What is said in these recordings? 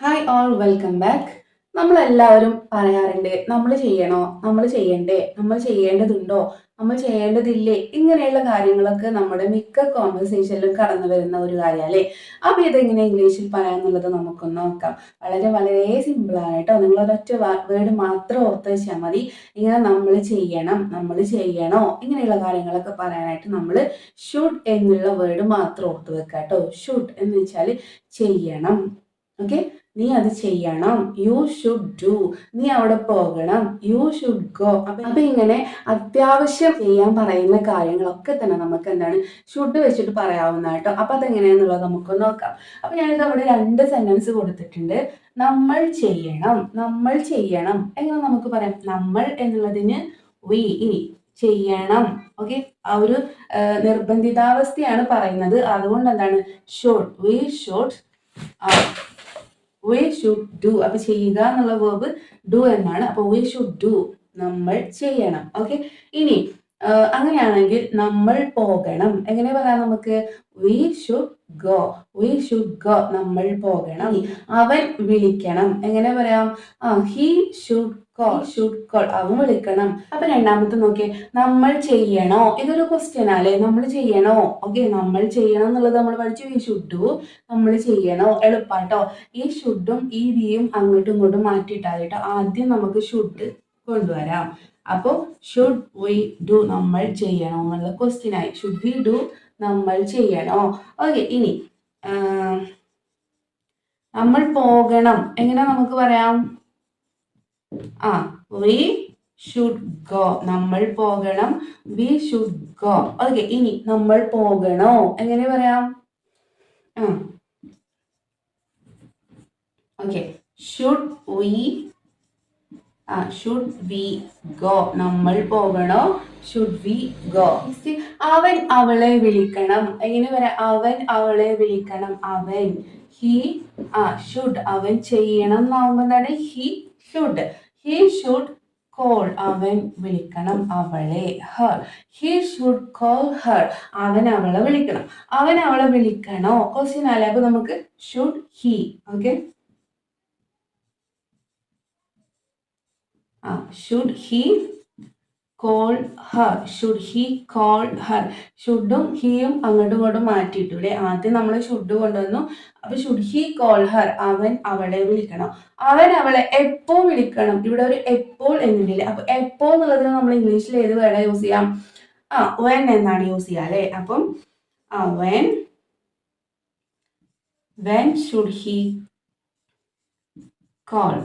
Hi all welcome back നമ്മളെല്ലാവരും പറയാറുണ്ട് നമ്മൾ ചെയ്യണോ? നമ്മൾ ചെയ്യണ്ടേ? നമ്മൾ ചെയ്യേണ്ടതുണ്ടോ? നമ്മൾ ചെയ്യേണ്ടതില്ലേ? ഇങ്ങനെയുള്ള കാര്യങ്ങളൊക്കെ നമ്മുടെ മിക്ക കോൺവെർസേഷനിലും കടന്നു വരുന്ന ഒരു കാര്യമല്ലേ? അപ്പോൾ ഇതെങ്ങനെ ഇംഗ്ലീഷിൽ പറയാന്നുള്ളത് നമുക്കൊന്ന് നോക്കാം. വളരെ വളരെ സിമ്പിളായിട്ടോ നിങ്ങൾ ഒരൊറ്റ വേർഡ് മാത്രം ഓർത്ത് വെച്ചാൽ മതി. ഇങ്ങനെ നമ്മൾ ചെയ്യണം നമ്മൾ ചെയ്യണോ? ഇങ്ങനെയുള്ള കാര്യങ്ങളൊക്കെ പറയാനായിട്ട് നമ്മൾ ഷുഡ് എന്നുള്ള വേർഡ് മാത്രം ഓർത്ത് വെക്കാം കേട്ടോ ഷുഡ് എന്ന് വെച്ചാൽ ചെയ്യണം. ഓക്കെ നീ അത് ചെയ്യണം. യു ഷുഡ് ഡു നീ അവിടെ പോകണം. യു ഷുഡ് ഗോ അപ്പൊ അപ്പൊ ഇങ്ങനെ അത്യാവശ്യം ചെയ്യാൻ പറയുന്ന കാര്യങ്ങളൊക്കെ തന്നെ നമുക്ക് എന്താണ് ഷുഡ് വെച്ചിട്ട് പറയാവുന്ന കേട്ടോ. അപ്പൊ അതെങ്ങനെയാന്നുള്ളത് നമുക്ക് നോക്കാം. അപ്പൊ ഞാനിത് അവിടെ രണ്ട് സെന്റൻസ് കൊടുത്തിട്ടുണ്ട്. നമ്മൾ ചെയ്യണം. നമ്മൾ ചെയ്യണം. എങ്ങനെ നമുക്ക് പറയാം? നമ്മൾ എന്നുള്ളതിന് വി ഇനി ചെയ്യണം. ഓക്കെ ആ ഒരു നിർബന്ധിതാവസ്ഥയാണ് പറയുന്നത്. അതുകൊണ്ട് എന്താണ്? Shot we should we should do അപ്പൊ ചെയ്യുക എന്നുള്ള വേർബ് ഡു എന്നാണ്. അപ്പൊ വി ഷുഡ് ഡു നമ്മൾ ചെയ്യണം. ഓക്കെ ഇനി അങ്ങനെയാണെങ്കിൽ നമ്മൾ പോകണം. എങ്ങനെ പറയാം നമുക്ക്? We should go we should go നമ്മൾ പോകണം. അവൻ വിളിക്കണം. എങ്ങനെ പറയാം? He should call should call അവൻ വിളിക്കണം. അപ്പൊ രണ്ടാമത്തെ നോക്കിയേ നമ്മൾ ചെയ്യണോ? ഇതൊരു ക്വസ്റ്റ്യൻ അല്ലേ നമ്മൾ ചെയ്യണോ? ഓക്കെ നമ്മൾ ചെയ്യണം എന്നുള്ളത് നമ്മൾ പഠിച്ചു. ഈ ഷുഡു നമ്മൾ ചെയ്യണോ? എളുപ്പാട്ടോ. ഈ ഷുഡും ഈ വിയും അങ്ങോട്ടും ഇങ്ങോട്ടും മാറ്റിയിട്ടായിട്ടോ ആദ്യം നമുക്ക് ഷുഡ് കൊണ്ടുവരാം. അപ്പോൾ ഷുഡ് വി ഡു നമ്മൾ ചെയ്യണോ? എന്നുള്ള ക്വസ്റ്റ്യൻ ആയി. ഷുഡ് വി ഡു നമ്മൾ ചെയ്യണോ? ഓക്കെ ഇനി നമ്മൾ പോകണം. എങ്ങനെ നമുക്ക് പറയാം? ആ വി ഷുഡ് ഗോ നമ്മൾ പോകണം. വി ഷുഡ് ഗോ ഓക്കെ ഇനി നമ്മൾ പോകണോ? എങ്ങനെ പറയാം? ആ. Okay should we ah should we go നമ്മൾ പോകണോ? ഷുഡ് വി ഗോ അവൻ അവളെ വിളിക്കണം. എങ്ങനെ പറയാം? അവൻ അവളെ വിളിക്കണം. അവൻ ഹി ആ ഷുഡ് അവൻ ചെയ്യണം എന്നാവുമ്പോൾ എന്താണ്? He should he should call അവൻ വിളിക്കണം അവളെ. Her he should call her അവൻ അവളെ വിളിക്കണം. അവൻ അവളെ വിളിക്കണോ? ക്വസ്റ്റ്യൻ അല്ലേ അപ്പൊ നമുക്ക് should he okay ah should he call her should he call her ഷുഡും ഹിയും അങ്ങോട്ടും ഇങ്ങോട്ടും മാറ്റിയിട്ടു അല്ലേ ആദ്യം നമ്മൾ ഷുഡ് കൊണ്ടുവന്നു. അപ്പൊ ഷുഡ് ഹി കോൾ ഹർ അവൻ അവളെ വിളിക്കണം. അവൻ അവളെ എപ്പോ വിളിക്കണം? ഇവിടെ ഒരു എപ്പോൾ എന്നുണ്ടല്ലേ? അപ്പൊ എപ്പോ എന്നുള്ളതിന് നമ്മൾ ഇംഗ്ലീഷിൽ ഏത് വേർഡാ യൂസ് ചെയ്യാം. ആ വെൻ എന്നാണ് യൂസ് ചെയ്യുക അല്ലെ അപ്പം അവൻ when when should he call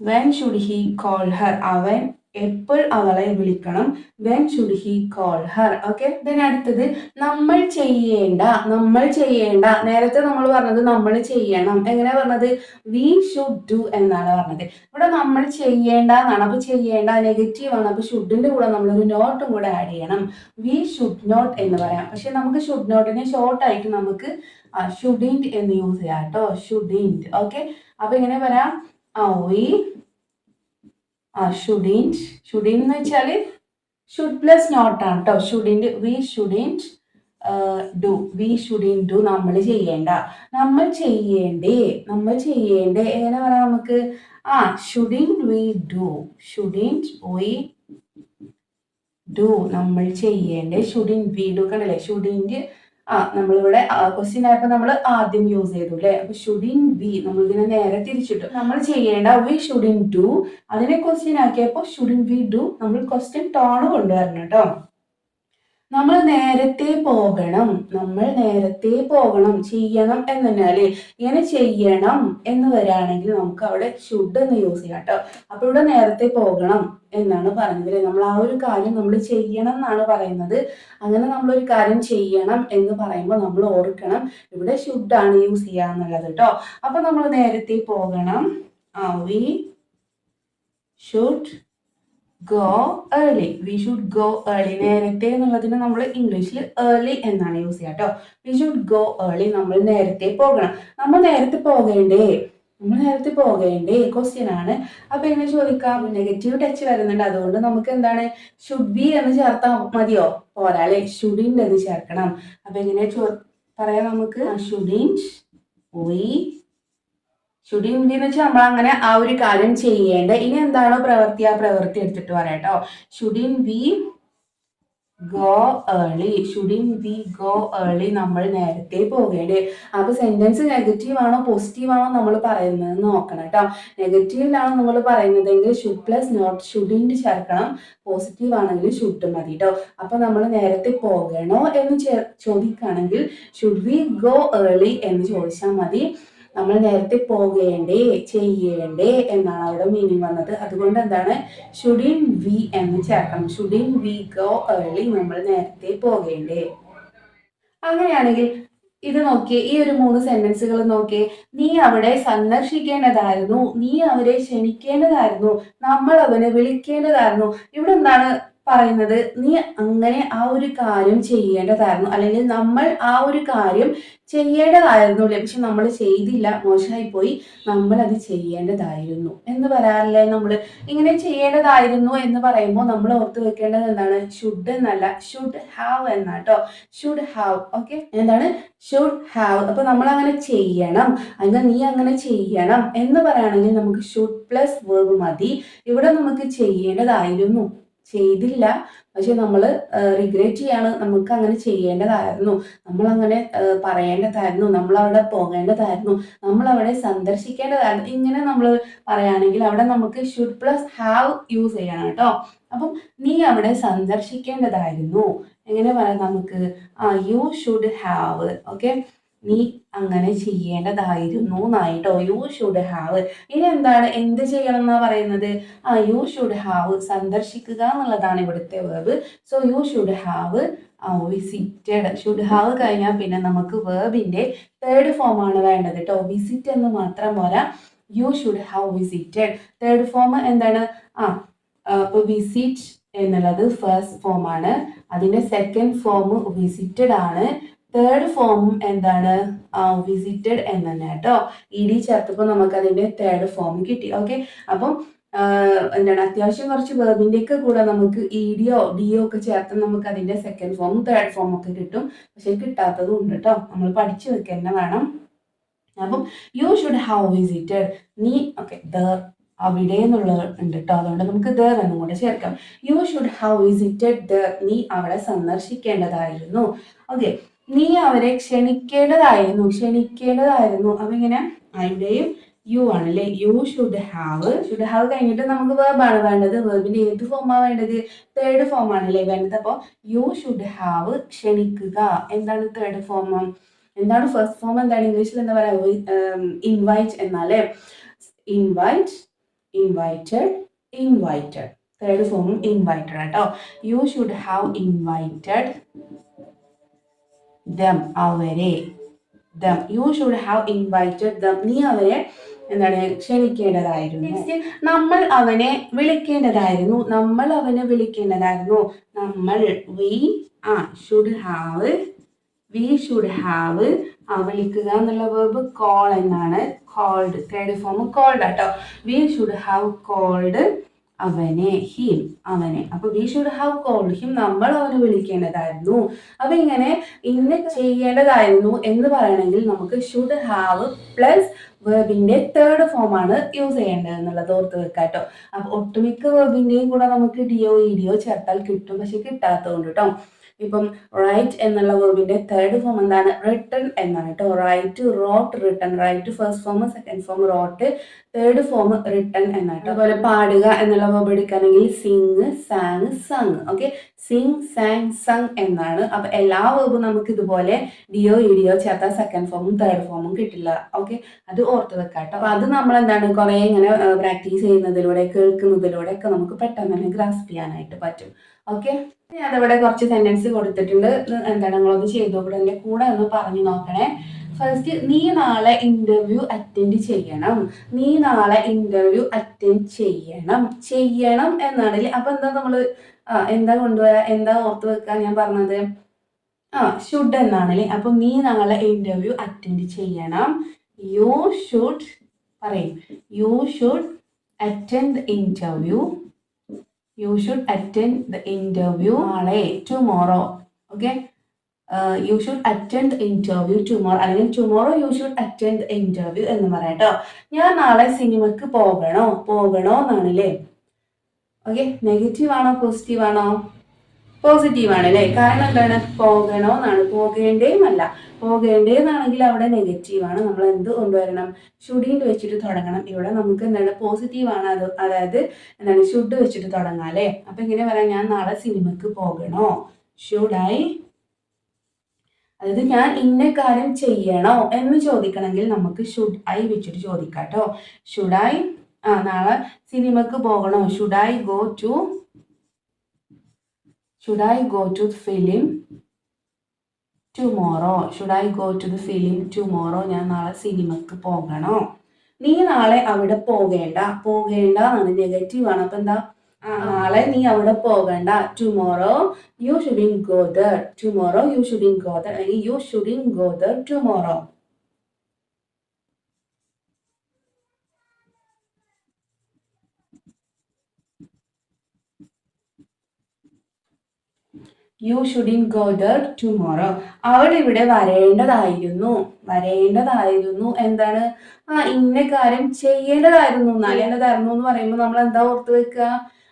when should he call her അവൻ എപ്പോൾ അവളെ വിളിക്കണം? When should he call her okay അടുത്തത് നമ്മൾ ചെയ്യേണ്ട നമ്മൾ ചെയ്യേണ്ട. നേരത്തെ നമ്മൾ പറഞ്ഞത് നമ്മൾ ചെയ്യണം. എങ്ങനെയാ പറഞ്ഞത്? വി ഷുഡ് ഡു എന്നാണ് പറഞ്ഞത്. ഇവിടെ നമ്മൾ ചെയ്യേണ്ട എന്നാണ്. അപ്പൊ ചെയ്യേണ്ട നെഗറ്റീവ് ആണ്. അപ്പൊ ഷുഡിന്റെ കൂടെ നമ്മൾ ഒരു നോട്ടും കൂടെ ആഡ് ചെയ്യണം. വി ഷുഡ് നോട്ട് എന്ന് പറയാം. പക്ഷെ നമുക്ക് ഷുഡ് നോട്ടിനെ ഷോർട്ട് ആയിട്ട് നമുക്ക് ഷുഡിന്റ് എന്ന് യൂസ് ചെയ്യാം കേട്ടോ. ഷുഡിന്റ് ഓക്കെ അപ്പൊ എങ്ങനെ പറയാം? വി ആ ഷുഡിന്റ് ഷുഡിൻ എന്ന് വെച്ചാൽ ഷുഡ് പ്ലസ് നോട്ട് ആണ് കേട്ടോ shouldn't we shouldn't do we shouldn't do നമ്മൾ ചെയ്യേണ്ട. നമ്മൾ ചെയ്യേണ്ടേ നമ്മൾ ചെയ്യേണ്ടേ. എങ്ങനെ പറയാം നമുക്ക്? ആ shouldn't we do shouldn't we do നമ്മൾ ചെയ്യേണ്ടേ ഷുഡിൻ വി ഡു കണ്ടല്ലേ ഷുഡിന്റെ ആ നമ്മളിവിടെ ക്വസ്റ്റ്യൻ ആയപ്പോൾ നമ്മൾ ആദ്യം യൂസ് ചെയ്തു അല്ലേ അപ്പൊ ഷുഡിൻ ബി നമ്മൾ ഇതിനെ നേരെ തിരിച്ചിട്ടു. നമ്മൾ ചെയ്യേണ്ട വി ഷുഡിൻ ഡു അതിനെ ക്വസ്റ്റ്യൻ ആക്കിയപ്പോൾ ഷുഡിൻ വി ഡു നമ്മൾ ക്വസ്റ്റ്യൻ ടോൺ കൊണ്ടുവരണം കേട്ടോ നമ്മൾ നേരത്തെ പോകണം നമ്മൾ നേരത്തെ പോകണം ചെയ്യണം എന്ന് പറഞ്ഞാൽ ഇങ്ങനെ ചെയ്യണം എന്ന് വരാണെങ്കിൽ നമുക്ക് അവിടെ ഷുഡ് എന്ന് യൂസ് ചെയ്യാം കേട്ടോ. അപ്പൊ ഇവിടെ നേരത്തെ പോകണം എന്നാണ് പറയുന്നത് നമ്മൾ ആ ഒരു കാര്യം നമ്മൾ ചെയ്യണം എന്നാണ് പറയുന്നത്. അങ്ങനെ നമ്മൾ ഒരു കാര്യം ചെയ്യണം എന്ന് പറയുമ്പോൾ നമ്മൾ ഓർക്കണം ഇവിടെ ഷുഡാണ് യൂസ് ചെയ്യുക എന്നുള്ളത് കേട്ടോ. അപ്പൊ നമ്മൾ നേരത്തെ പോകണം. We should go early we should go early നേരത്തെ എന്നുള്ളതിന് നമ്മൾ ഇംഗ്ലീഷിൽ ഏർലി എന്നാണ് യൂസ് ചെയ്യുക കേട്ടോ വി ഷുഡ് ഗോ ഏർലി നമ്മൾ നേരത്തെ പോകണം. നമ്മൾ നേരത്തെ പോകേണ്ടേ? നമ്മൾ നേരത്തെ പോകേണ്ടേ? ക്വസ്റ്റ്യൻ ആണ്. അപ്പൊ എങ്ങനെ ചോദിക്കാം. നെഗറ്റീവ് ടച്ച് വരുന്നുണ്ട്. അതുകൊണ്ട് നമുക്ക് എന്താണ്? ഷുഡ് ബി എന്ന് ചേർത്താൽ മതിയോ? പോരാളെ ഷുഡിൻഡ് എന്ന് ചേർക്കണം. അപ്പൊ എങ്ങനെ പറയാം നമുക്ക്. ഷുഡിൻ വി ഷുഡിൻ ബി എന്ന് വെച്ചാൽ നമ്മൾ അങ്ങനെ ആ ഒരു കാര്യം ചെയ്യേണ്ട. ഇനി എന്താണോ പ്രവൃത്തി ആ പ്രവൃത്തി എടുത്തിട്ട് പറയാട്ടോ shouldn't be go early shouldn't we go early നമ്മൾ നേരത്തെ പോകേണ്ടത് അപ്പൊ സെന്റൻസ് നെഗറ്റീവ് ആണോ പോസിറ്റീവ് ആണോ നമ്മൾ പറയുന്നത് നോക്കണം കേട്ടോ. നെഗറ്റീവിലാണോ നമ്മൾ പറയുന്നതെങ്കിൽ ഷുഡ് പ്ലസ് നോട്ട് ഷുഡിന്റെ ചേർക്കണം. പോസിറ്റീവ് ആണെങ്കിൽ ഷുഡ് മതി കേട്ടോ അപ്പൊ നമ്മൾ നേരത്തെ പോകണോ എന്ന് ചോദിക്കുകയാണെങ്കിൽ ഷുഡ് വി ഗോ ഏർലി എന്ന് ചോദിച്ചാൽ മതി. നമ്മൾ നേരത്തെ പോകേണ്ടേ ചെയ്യേണ്ടേ എന്നാണ് അവിടെ മീനിങ് വന്നത്. അതുകൊണ്ട് എന്താണ്? ഷുഡിൻ വി എന്ന് ചേർക്കണം. ഷുഡിൻ വി ഗോ ഏർലി നമ്മൾ നേരത്തെ പോകേണ്ടേ. അങ്ങനെയാണെങ്കിൽ ഇത് നോക്കിയേ ഈ ഒരു മൂന്ന് സെന്റൻസുകൾ നോക്കിയേ നീ അവിടെ സന്ദർശിക്കേണ്ടതായിരുന്നു നീ അവരെ ക്ഷണിക്കേണ്ടതായിരുന്നു നമ്മൾ അവനെ വിളിക്കേണ്ടതായിരുന്നു. ഇവിടെ എന്താണ് പറയുന്നത് നീ അങ്ങനെ ആ ഒരു കാര്യം ചെയ്യേണ്ടതായിരുന്നു. അല്ലെങ്കിൽ നമ്മൾ ആ ഒരു കാര്യം ചെയ്യേണ്ടതായിരുന്നു പക്ഷെ നമ്മൾ ചെയ്തില്ല മോശമായി പോയി നമ്മൾ അത് ചെയ്യേണ്ടതായിരുന്നു എന്ന് പറയാറില്ലേ? നമ്മൾ ഇങ്ങനെ ചെയ്യേണ്ടതായിരുന്നു എന്ന് പറയുമ്പോൾ നമ്മൾ ഓർത്ത് വെക്കേണ്ടത് എന്താണ്? ഷുഡ് എന്നല്ല ഷുഡ് ഹാവ് എന്നാട്ടോ ഷുഡ് ഹാവ് ഓക്കെ എന്താണ്? ഷുഡ് ഹാവ് അപ്പൊ നമ്മൾ അങ്ങനെ ചെയ്യണം. അല്ലെങ്കിൽ നീ അങ്ങനെ ചെയ്യണം എന്ന് പറയുകയാണെങ്കിൽ നമുക്ക് ഷുഡ് പ്ലസ് വേർബ് മതി. ഇവിടെ നമുക്ക് ചെയ്യേണ്ടതായിരുന്നു. ചെയ്തില്ല. പക്ഷെ നമ്മൾ റിഗ്രറ്റ് ചെയ്യാണ് നമുക്ക് അങ്ങനെ ചെയ്യേണ്ടതായിരുന്നു. നമ്മൾ അങ്ങനെ പറയേണ്ടതായിരുന്നു. നമ്മൾ അവിടെ പോകേണ്ടതായിരുന്നു. നമ്മൾ അവിടെ സന്ദർശിക്കേണ്ടതായിരുന്നു. ഇങ്ങനെ നമ്മൾ പറയുകയാണെങ്കിൽ അവിടെ നമുക്ക് ഷുഡ് പ്ലസ് ഹാവ് യൂസ് ചെയ്യണം കേട്ടോ. അപ്പം നീ അവിടെ സന്ദർശിക്കേണ്ടതായിരുന്നു. എങ്ങനെ പറയാം നമുക്ക്? ആ യു ഷുഡ് ഹാവ് ഓക്കെ നീ അങ്ങനെ ചെയ്യേണ്ടതായിരുന്നു എന്നായിട്ടോ. യു ഷുഡ് ഹാവ് ഇനി എന്താണ്? എന്ത് ചെയ്യണം എന്നാ പറയുന്നത്? ആ യു ഷുഡ് ഹാവ് സന്ദർശിക്കുക എന്നുള്ളതാണ് ഇവിടുത്തെ verb so you should have visited should have കഴിഞ്ഞാൽ പിന്നെ നമുക്ക് വേർബിന്റെ തേർഡ് ഫോം ആണ് വേണ്ടത് കേട്ടോ വിസിറ്റ് എന്ന് മാത്രം പോരാ. You should have visited third form എന്താണ്? ആ ഇപ്പോൾ വിസിറ്റ് എന്നുള്ളത് ഫസ്റ്റ് ഫോം ആണ്. അതിന്റെ സെക്കൻഡ് ഫോം വിസിറ്റഡ് ആണ്. തേർഡ് ഫോം എന്താണ്? വിസിറ്റഡ് എന്ന് തന്നെ കേട്ടോ. ഇ ഡി ചേർത്തപ്പോൾ നമുക്ക് അതിന്റെ തേർഡ് ഫോം കിട്ടി. ഓക്കെ അപ്പം എന്താണ്? അത്യാവശ്യം കുറച്ച് വേർബിന്റെ ഒക്കെ കൂടെ നമുക്ക് ഇ ഡിയോ ഡിയോ ഒക്കെ ചേർത്ത് നമുക്ക് അതിന്റെ സെക്കൻഡ് ഫോം തേർഡ് ഫോം ഒക്കെ കിട്ടും. പക്ഷെ കിട്ടാത്തതും ഉണ്ട് കേട്ടോ. നമ്മൾ പഠിച്ചു വെക്കുക വേണം. അപ്പം യു ഷുഡ് ഹാവ് വിസിറ്റഡ് നീ ഓക്കെ ദർ അവിടെ എന്നുള്ളത് ഉണ്ട് കേട്ടോ. അതുകൊണ്ട് നമുക്ക് ദർ എന്നും കൂടെ ചേർക്കാം. You should have visited there നീ അവിടെ സന്ദർശിക്കേണ്ടതായിരുന്നു. ഓക്കെ നീ അവരെ ക്ഷണിക്കേണ്ടതായിരുന്നു ക്ഷണിക്കേണ്ടതായിരുന്നു. അപ്പൊ ഇങ്ങനെ അവിടെയും യു ആണ് അല്ലെ? You should have should have കഴിഞ്ഞിട്ട് നമുക്ക് വേർബാണ് വേണ്ടത്. വേർബിന്റെ ഏത് ഫോമാണ് വേണ്ടത്? തേർഡ് ഫോം ആണ് അല്ലേ വേണ്ടത്? അപ്പോൾ യു ഷുഡ് ഹാവ് ക്ഷണിക്കുക. എന്താണ് തേർഡ് ഫോം എന്താണ് ഫസ്റ്റ് ഫോം എന്താണ് ഇംഗ്ലീഷിൽ എന്താ പറയാ? ഇൻവൈറ്റ് എന്നാലേ? ഇൻവൈറ്റ് ഇൻവൈറ്റഡ് ഇൻവൈറ്റഡ് തേർഡ് ഫോമും ഇൻവൈറ്റഡ് കേട്ടോ. You should have invited them അവരെ. Them you should have invited them നീ അവരെ എന്താണ് ക്ഷണിക്കേണ്ടതായിരുന്നു. നമ്മൾ അവനെ വിളിക്കേണ്ടതായിരുന്നു. നമ്മൾ അവനെ വിളിക്കേണ്ടതായിരുന്നു. നമ്മൾ we ah should have we should have വിളിക്കുക എന്നുള്ള വേർബ് കോൾ എന്നാണ്. കോൾഡ് തേർഡ് ഫോം കോൾഡ് ആട്ടോ. വി ഷുഡ് ഹാവ് കോൾഡ് അവനെ ഹിം അവനെ. അപ്പൊ we should have call him നമ്മൾ അവനെ വിളിക്കേണ്ടതായിരുന്നു. അപ്പൊ ഇങ്ങനെ ഇന്ന് ചെയ്യേണ്ടതായിരുന്നു എന്ന് പറയണമെങ്കിൽ നമുക്ക് ഷുഡ് ഹാവ് പ്ലസ് വേർബിന്റെ തേർഡ് ഫോം ആണ് യൂസ് ചെയ്യേണ്ടത് എന്നുള്ളത് ഓർത്ത് വെക്കാട്ടോ അപ്പൊ ഒട്ടുമിക്ക വേർബിന്റെയും കൂടെ നമുക്ക് ഡിയോ ഇഡിയോ ചേർത്താൽ കിട്ടും. പക്ഷെ കിട്ടാത്തതുകൊണ്ട് കേട്ടോ ഇപ്പം റൈറ്റ് എന്നുള്ള വേർബിന്റെ തേർഡ് ഫോം എന്താണ്? റിട്ടൺ എന്നാണ് കേട്ടോ. Write wrote written write first form second form wrote third form written എന്നാണ് കേട്ടോ. അതുപോലെ പാടുക എന്നുള്ള വേർബ് എടുക്കുകയാണെങ്കിൽ sing sang sung okay sing sang sung എന്നാണ്. അപ്പൊ എല്ലാ വേർബും നമുക്ക് ഇതുപോലെ ഡിയോ ഇഡിയോ ചേർത്ത സെക്കൻഡ് ഫോമും തേർഡ് ഫോമും കിട്ടില്ല. ഓക്കെ അത് ഓർത്ത് വെക്കാം കേട്ടോ. അപ്പൊ അത് നമ്മൾ എന്താണ് കുറെ ഇങ്ങനെ പ്രാക്ടീസ് ചെയ്യുന്നതിലൂടെ കേൾക്കുന്നതിലൂടെ ഒക്കെ നമുക്ക് പെട്ടെന്ന് തന്നെ ഗ്രാസ്പ് ചെയ്യാനായിട്ട് പറ്റും. ഓക്കെ? ഞാനിവിടെ കുറച്ച് സെന്റൻസ് കൊടുത്തിട്ടുണ്ട്. എന്താണ്? നിങ്ങളൊന്ന് ചെയ്തു? അവിടെ എന്റെ കൂടെ ഒന്ന് പറഞ്ഞു നോക്കണേ. ഫസ്റ്റ് നീ നാളെ ഇന്റർവ്യൂ അറ്റൻഡ് ചെയ്യണം. നീ നാളെ ഇന്റർവ്യൂ അറ്റൻഡ് ചെയ്യണം. ചെയ്യണം എന്നാണ് അപ്പൊ എന്താ നമ്മൾ എന്താ കൊണ്ടുപോയാ? എന്താ ഓർത്ത് വെക്കാൻ ഞാൻ പറഞ്ഞത്? ആ ഷുഡ് എന്നാണല്ലേ അപ്പൊ നീ നാളെ ഇന്റർവ്യൂ അറ്റൻഡ് ചെയ്യണം. യു ഷുഡ് പറയും. You should attend interview you should attend the interview നാളെ tomorrow okay you should attend interview tomorrow അല്ലെങ്കിൽ tomorrow you should attend interview എന്ന് പറയാം ഞാൻ നാളെ സിനിമക്ക് പോകണോ? പോകണോ എന്നാണ് അല്ലേ ഓക്കെ നെഗറ്റീവ് ആണോ? പോസിറ്റീവ് ആണോ? പോസിറ്റീവ് ആണ് അല്ലേ കാരണം എന്താണ്? പോകണോ എന്നാണ് പോകേണ്ടേന്നല്ല പോകേണ്ടേന്നാണെങ്കിൽ അവിടെ നെഗറ്റീവ് ആണ്. നമ്മൾ എന്ത് കൊണ്ടുവരണം? ഷുഡിന്റെ വെച്ചിട്ട് തുടങ്ങണം. ഇവിടെ നമുക്ക് എന്താണ്? പോസിറ്റീവ് ആണ്. അത് അതായത് എന്താണ്? ഷുഡ് വെച്ചിട്ട് തുടങ്ങാം അല്ലേ? അപ്പൊ ഇങ്ങനെ പറയാം. ഞാൻ നാളെ സിനിമക്ക് പോകണോ? ഷുഡ് ഐ അതായത് ഞാൻ ഇന്ന കാര്യം ചെയ്യണോ എന്ന് ചോദിക്കണമെങ്കിൽ നമുക്ക് ഷുഡ് ഐ വെച്ചിട്ട് ചോദിക്കാം കേട്ടോ. ഷുഡ് ഐ ആ നാളെ സിനിമക്ക് പോകണോ? Should I go to should I go to film tomorrow should I go to the film tomorrow ഞാൻ നാളെ സിനിമക്ക് പോകണോ. നീ നാളെ അവിടെ പോകേണ്ട. പോകേണ്ട എന്നാണ് നെഗറ്റീവ് ആണ്. അപ്പൊ എന്താ? നാളെ നീ അവിടെ പോകണ്ട. Tomorrow you shouldn't go there tomorrow you shouldn't go there അല്ലെങ്കിൽ you shouldn't go there tomorrow you shouldn't go there tomorrow അവൾ ഇവിടെ വരേണ്ടതായിരുന്നു. വരേണ്ടതായിരുന്നു. എന്താണ്? ആ ഇന്ന കാര്യം ചെയ്യേണ്ടതായിരുന്നു. നല്ലതായിരുന്നു എന്ന് പറയുമ്പോൾ നമ്മൾ എന്താ ഓർത്ത് വെക്കുക?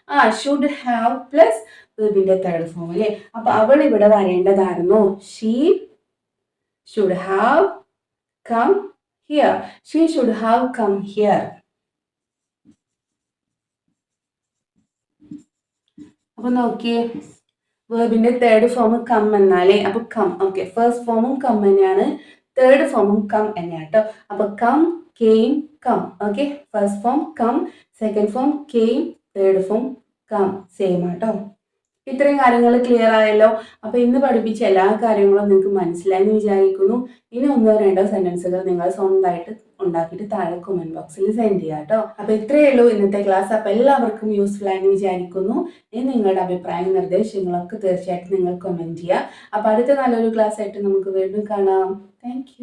ആ ഷുഡ് ഹാവ് പ്ലസ് വെബിന്റെ തേർഡ് ഫോം അല്ലേ അപ്പൊ അവൾ ഇവിടെ വരേണ്ടതായിരുന്നു. She should have come here she should have come here അപ്പൊ നോക്കിയേ. വേർബിന്റെ തേർഡ് ഫോം കം എന്നാലേ? അപ്പൊ കം ഓക്കെ ഫസ്റ്റ് ഫോമും കം തന്നെയാണ്. തേർഡ് ഫോമും കം തന്നെയാണ് കേട്ടോ അപ്പൊ come came come okay first form come second form came third form come same ആട്ടോ ഇത്രയും കാര്യങ്ങൾ ക്ലിയർ ആയല്ലോ. അപ്പൊ ഇന്ന് പഠിപ്പിച്ച എല്ലാ കാര്യങ്ങളും നിങ്ങൾക്ക് മനസ്സിലായി എന്ന് വിചാരിക്കുന്നു. ഇനി ഒന്നോ രണ്ടോ സെന്റൻസുകൾ നിങ്ങൾ സ്വന്തമായിട്ട് ഉണ്ടാക്കിയിട്ട് താഴെ കമന്റ് ബോക്സിൽ സെൻഡ് ചെയ്യാം കേട്ടോ. അപ്പൊ ഇത്രയേ ഉള്ളൂ ഇന്നത്തെ ക്ലാസ് അപ്പൊ എല്ലാവർക്കും യൂസ്ഫുൾ ആയെന്ന് വിചാരിക്കുന്നു. ഇനി നിങ്ങളുടെ അഭിപ്രായ നിർദ്ദേശങ്ങളൊക്കെ തീർച്ചയായിട്ടും നിങ്ങൾ കമന്റ് ചെയ്യുക അപ്പൊ അടുത്ത നല്ലൊരു ക്ലാസ് ആയിട്ട് നമുക്ക് വീണ്ടും കാണാം. താങ്ക്